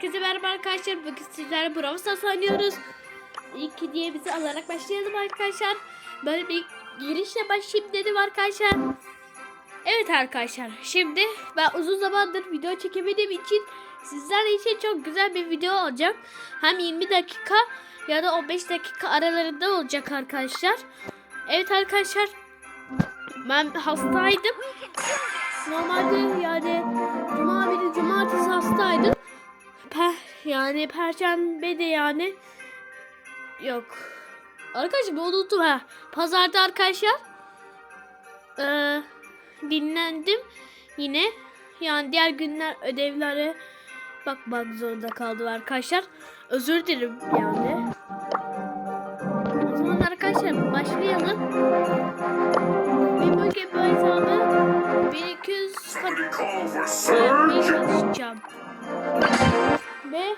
Herkese merhaba arkadaşlar. Bugün sizlerle Brawl Stars oynuyoruz. İlk hediyemizi alarak başlayalım arkadaşlar. Böyle bir girişle başlayayım dedim arkadaşlar. Evet arkadaşlar. Şimdi ben uzun zamandır video çekemediğim için sizler için çok güzel bir video olacak. Hem 20 dakika ya da 15 dakika aralarında olacak arkadaşlar. Evet arkadaşlar. Ben hastaydım. Normalde yani cuma de cumartesi hastaydım. Pe yani perşembe de yani yok. Arkadaşlar bir unuttum ha. Pazarda arkadaşlar ee, dinlendim yine. Yani diğer günler ödevlere bakmak zorunda kaldım arkadaşlar. Özür dilerim yani. O zaman arkadaşlar başlayalım. Bir bugün bu hesabı 1200 yapmaya çalışacağım. Ve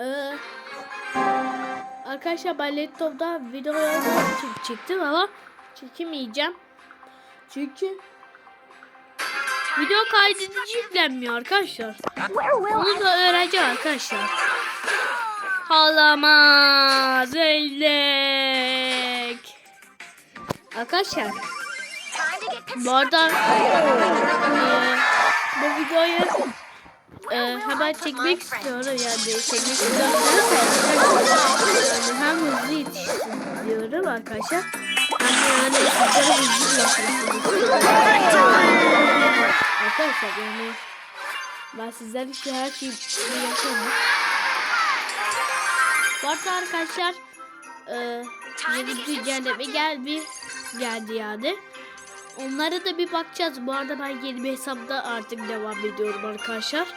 eee arkadaşlar ben laptopda video çek çektim ama çekemeyeceğim. Çünkü video kaydedici yüklenmiyor arkadaşlar. Onu da öğreneceğim arkadaşlar. Halamaz öldük. Arkadaşlar bu arada bu videoyu eee, hemen çekmek istiyorum yani çekmek istiyorum yani hem hızlı yetişsin diyorum arkadaşlar. Hem de yani sizlere hızlı ulaşmasını arkadaşlar yani ben sizler için her şeyi yapıyorum bu arada arkadaşlar eee yeni güncelleme geldi geldi yani. Onlara da bir bakacağız. Bu arada ben yeni bir hesapta artık devam ediyorum arkadaşlar.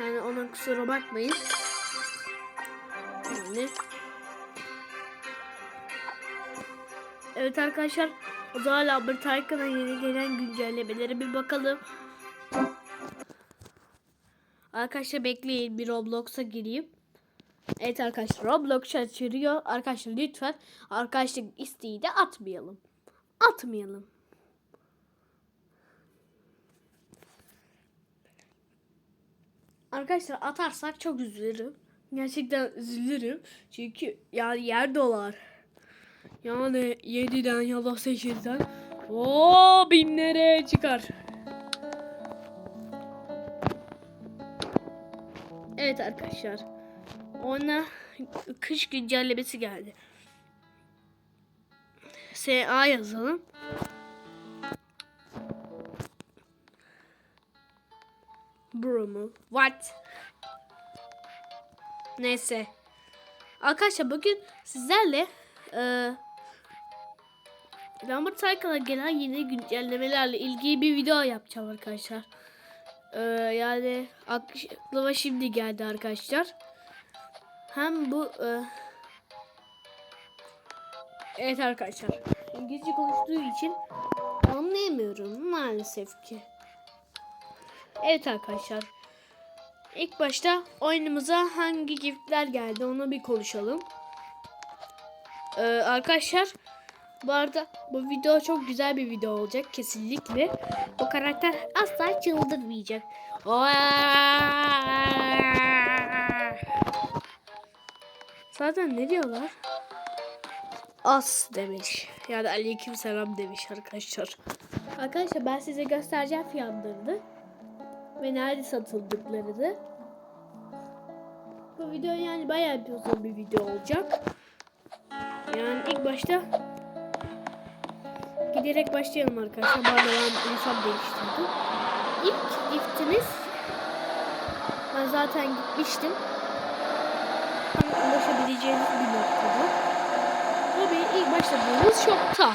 Yani ona kusura bakmayın. Yani. Evet arkadaşlar. O zaman Lambert Tycoon'a yeni gelen güncellemelere bir bakalım. Arkadaşlar bekleyin bir Roblox'a gireyim. Evet arkadaşlar Roblox açılıyor. Arkadaşlar lütfen arkadaşlık isteği de atmayalım atmayalım. Arkadaşlar atarsak çok üzülürüm. Gerçekten üzülürüm. Çünkü yani yer dolar. Yani 7'den ya da 8'den o binlere çıkar. Evet arkadaşlar. Ona kış güncellemesi geldi. SA yazalım. Bro? What? Neyse. Arkadaşlar bugün sizlerle e, Lambert Cycle'a gelen yeni güncellemelerle ilgili bir video yapacağım arkadaşlar. E, yani aklıma şimdi geldi arkadaşlar. Hem bu e, Evet arkadaşlar. İngilizce konuştuğu için anlayamıyorum maalesef ki. Evet arkadaşlar. İlk başta oyunumuza hangi giftler geldi onu bir konuşalım. Ee, arkadaşlar bu arada bu video çok güzel bir video olacak kesinlikle. Bu karakter asla çıldırmayacak. Zaten ne diyorlar? as demiş. Yani aleyküm selam demiş arkadaşlar. Arkadaşlar ben size göstereceğim fiyatlarını. Ve nerede satıldıklarını. Bu video yani bayağı bir uzun bir video olacak. Yani ilk başta giderek başlayalım arkadaşlar. Ben hesap değiştirdim. İlk giftimiz ben zaten gitmiştim. Tam ulaşabileceğiniz bir noktada. Tabii ilk başladığımız shopta.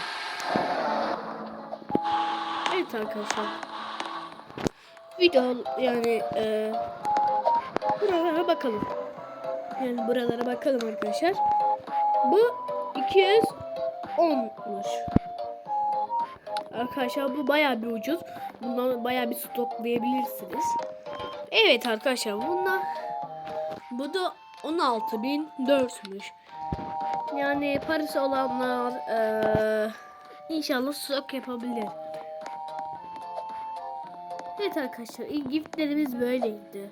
Evet arkadaşlar. Video yani e, buralara bakalım. Yani buralara bakalım arkadaşlar. Bu 210'muş. Arkadaşlar bu baya bir ucuz. Bundan baya bir stoklayabilirsiniz. Evet arkadaşlar bunlar bu da 16.004'müş. Yani parası olanlar eee, inşallah stok yapabilir. Evet arkadaşlar ilk giftlerimiz böyleydi.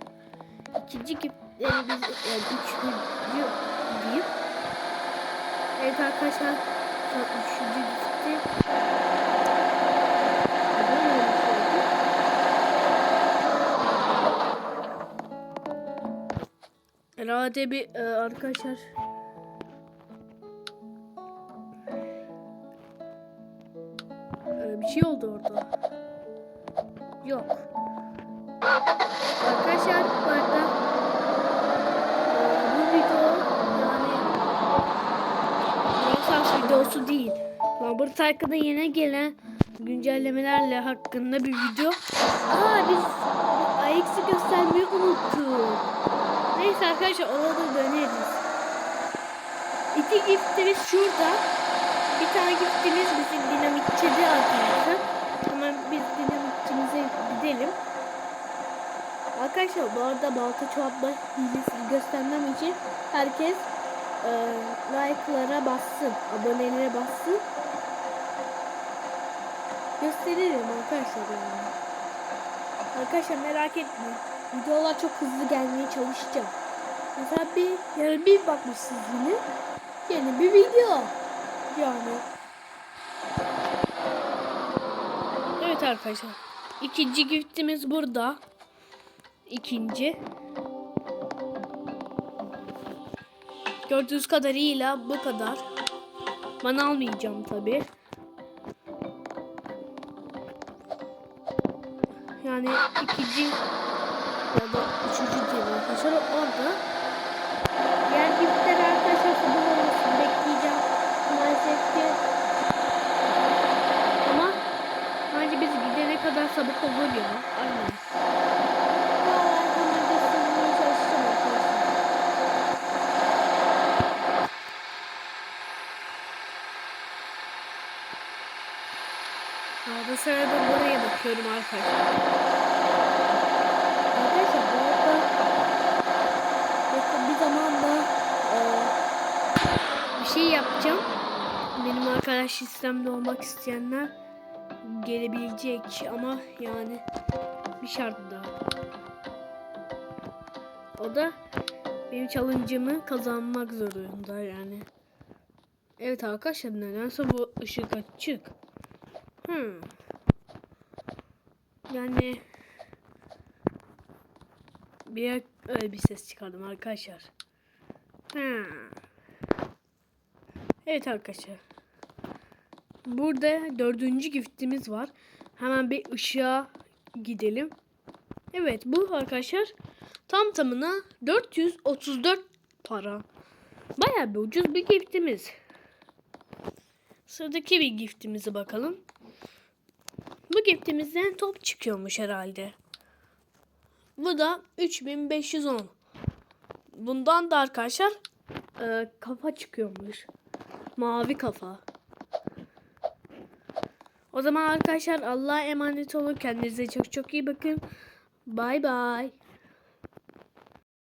İkinci giftlerimiz yani üçüncü diyeyim. Evet arkadaşlar üçüncü gifti. Herhalde bir e, arkadaşlar e, bir şey oldu orada. Yok. Arkadaşlar bu arada e, bu video yani Minecraft videosu değil. Robert hakkında yeni gelen güncellemelerle hakkında bir video. Aa biz Ayx'i göstermeyi unuttuk. Neyse arkadaşlar ona da döneriz. İki giftimiz şurada. Bir tane giftimiz bizim dinamitçide arkadaşlar. Hemen biz dinamitçimize gidelim. Arkadaşlar bu arada balta çoğaltma hilesini göstermem için herkes e, like'lara bassın, abonelere bassın. Gösteririm arkadaşlar yani. Arkadaşlar merak etmeyin. Videolar çok hızlı gelmeye çalışacağım. Mesela bir yarın bir bakmışsınız yine. Yeni bir video. Yani. Evet arkadaşlar. İkinci giftimiz burada. İkinci. Gördüğünüz kadarıyla bu kadar. Ben almayacağım tabi. Yani ikinci ya da üçüncü değil arkadaşlar orada. Diğer giftler arkadaşlar bekleyeceğim. Maalesef ki ama bence biz gidene kadar sabah olur ya. Aynen. Arada sırada buraya bakıyorum arkadaşlar. Arkadaşlar bu arada yakın bir zamanda e, bir şey yapacağım. Benim arkadaş listemde olmak isteyenler gelebilecek ama yani bir şartla. O da benim challenge'ımı kazanmak zorunda yani. Evet arkadaşlar nedense bu ışık açık. Hmm. Yani bir öyle bir ses çıkardım arkadaşlar. Hmm. Evet arkadaşlar. Burada dördüncü giftimiz var. Hemen bir ışığa gidelim. Evet bu arkadaşlar tam tamına 434 para. Bayağı bir ucuz bir giftimiz. Sıradaki bir giftimize bakalım. Bu giftimizden top çıkıyormuş herhalde. Bu da 3510. Bundan da arkadaşlar e, kafa çıkıyormuş. Mavi kafa. O zaman arkadaşlar Allah'a emanet olun. Kendinize çok çok iyi bakın. Bay bay.